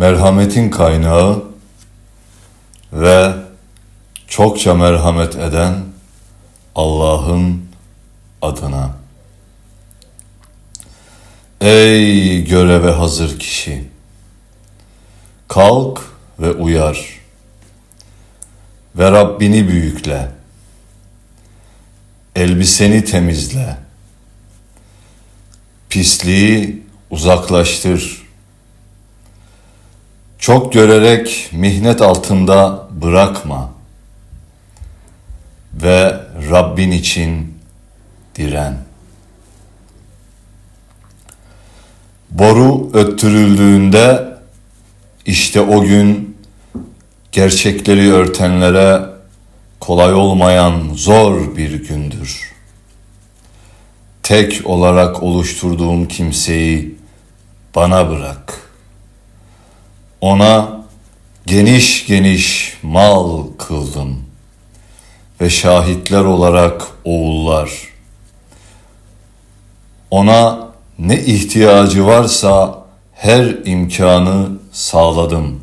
merhametin kaynağı ve çokça merhamet eden Allah'ın adına. Ey göreve hazır kişi! Kalk ve uyar ve Rabbini büyükle. Elbiseni temizle. Pisliği uzaklaştır. Çok görerek mihnet altında bırakma. Ve Rabbin için diren. Boru öttürüldüğünde işte o gün gerçekleri örtenlere kolay olmayan zor bir gündür. Tek olarak oluşturduğum kimseyi bana bırak. Ona geniş geniş mal kıldım ve şahitler olarak oğullar. Ona ne ihtiyacı varsa her imkanı sağladım.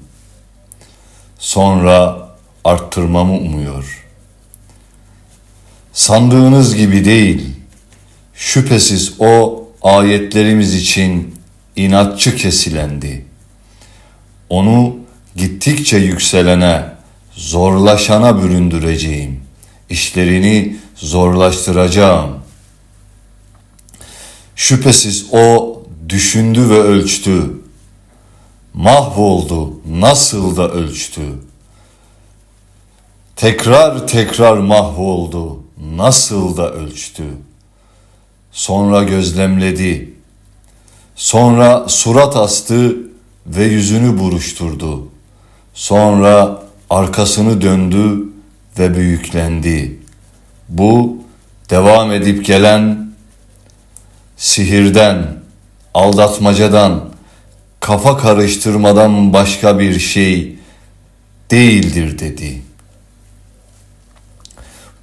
Sonra arttırmamı umuyor. Sandığınız gibi değil. Şüphesiz o ayetlerimiz için inatçı kesilendi. Onu gittikçe yükselene, zorlaşana büründüreceğim. İşlerini zorlaştıracağım. Şüphesiz o düşündü ve ölçtü. Mahvoldu, nasıl da ölçtü. Tekrar tekrar mahvoldu, nasıl da ölçtü. Sonra gözlemledi. Sonra surat astı ve yüzünü buruşturdu. Sonra arkasını döndü ve büyüklendi. Bu devam edip gelen sihirden, aldatmacadan, kafa karıştırmadan başka bir şey değildir dedi.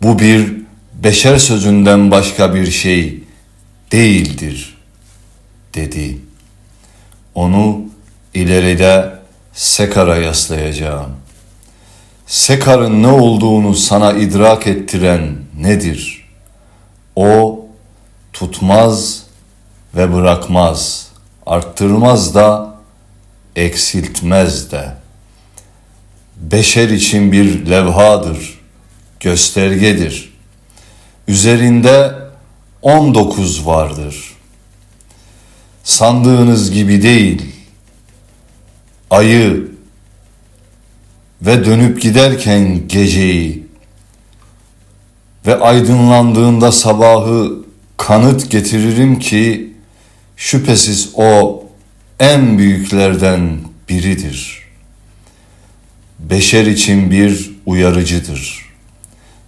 Bu bir beşer sözünden başka bir şey değildir dedi. Onu ileride Sekar'a yaslayacağım. Sekar'ın ne olduğunu sana idrak ettiren nedir? O tutmaz ve bırakmaz, arttırmaz da eksiltmez de. Beşer için bir levhadır, göstergedir. Üzerinde 19 vardır. Sandığınız gibi değil. Ayı ve dönüp giderken geceyi ve aydınlandığında sabahı kanıt getiririm ki şüphesiz o en büyüklerden biridir. Beşer için bir uyarıcıdır.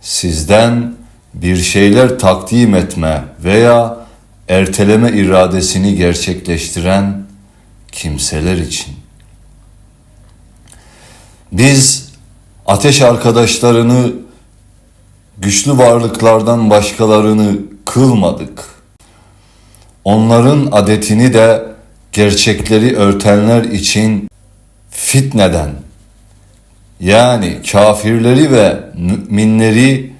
Sizden bir şeyler takdim etme veya erteleme iradesini gerçekleştiren kimseler için. Biz ateş arkadaşlarını güçlü varlıklardan başkalarını kılmadık. Onların adetini de gerçekleri örtenler için fitneden yani kafirleri ve müminleri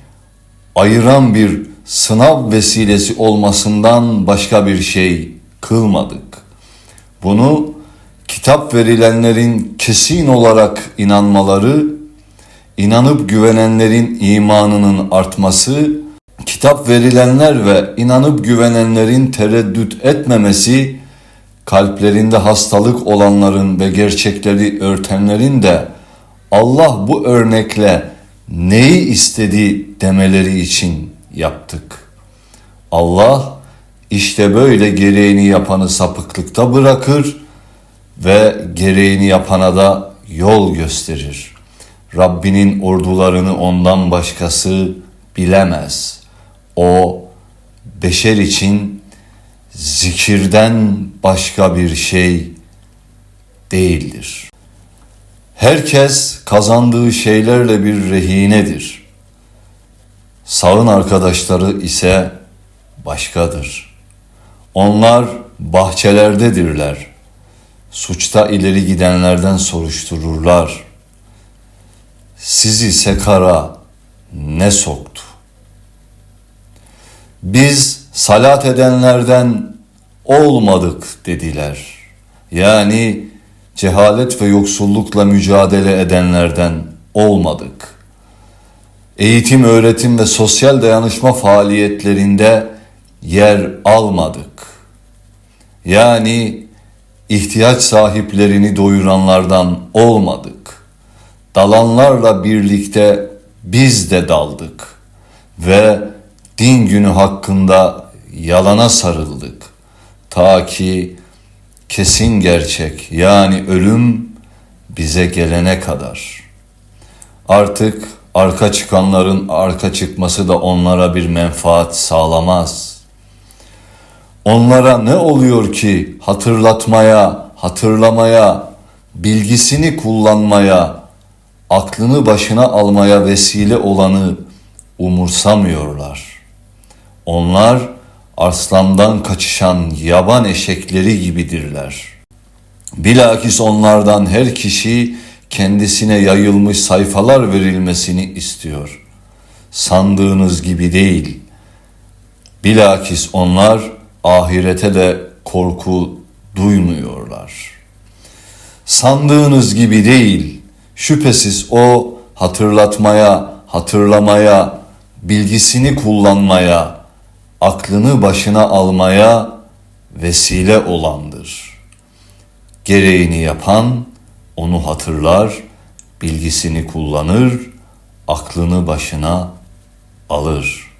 ayıran bir sınav vesilesi olmasından başka bir şey kılmadık. Bunu kitap verilenlerin kesin olarak inanmaları, inanıp güvenenlerin imanının artması, kitap verilenler ve inanıp güvenenlerin tereddüt etmemesi, kalplerinde hastalık olanların ve gerçekleri örtenlerin de Allah bu örnekle neyi istedi demeleri için yaptık. Allah işte böyle gereğini yapanı sapıklıkta bırakır ve gereğini yapana da yol gösterir. Rabbinin ordularını ondan başkası bilemez. O beşer için zikirden başka bir şey değildir. Herkes kazandığı şeylerle bir rehinedir. Sağın arkadaşları ise başkadır. Onlar bahçelerdedirler. Suçta ileri gidenlerden soruştururlar. Sizi sekara ne soktu? Biz salat edenlerden olmadık dediler. Yani cehalet ve yoksullukla mücadele edenlerden olmadık. Eğitim, öğretim ve sosyal dayanışma faaliyetlerinde yer almadık. Yani ihtiyaç sahiplerini doyuranlardan olmadık. Dalanlarla birlikte biz de daldık ve din günü hakkında yalana sarıldık. Ta ki kesin gerçek yani ölüm bize gelene kadar. Artık arka çıkanların arka çıkması da onlara bir menfaat sağlamaz. Onlara ne oluyor ki hatırlatmaya, hatırlamaya, bilgisini kullanmaya, aklını başına almaya vesile olanı umursamıyorlar. Onlar arslandan kaçışan yaban eşekleri gibidirler. Bilakis onlardan her kişi kendisine yayılmış sayfalar verilmesini istiyor. Sandığınız gibi değil. Bilakis onlar ahirete de korku duymuyorlar. Sandığınız gibi değil. Şüphesiz o hatırlatmaya, hatırlamaya, bilgisini kullanmaya, aklını başına almaya vesile olandır. Gereğini yapan onu hatırlar, bilgisini kullanır, aklını başına alır.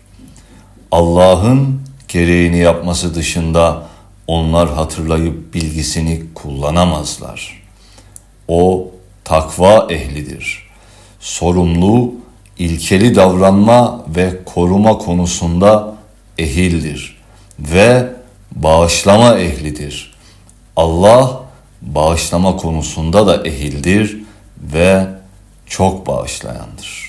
Allah'ın gereğini yapması dışında onlar hatırlayıp bilgisini kullanamazlar. O takva ehlidir. Sorumlu, ilkeli davranma ve koruma konusunda ehildir ve bağışlama ehlidir. Allah bağışlama konusunda da ehildir ve çok bağışlayandır.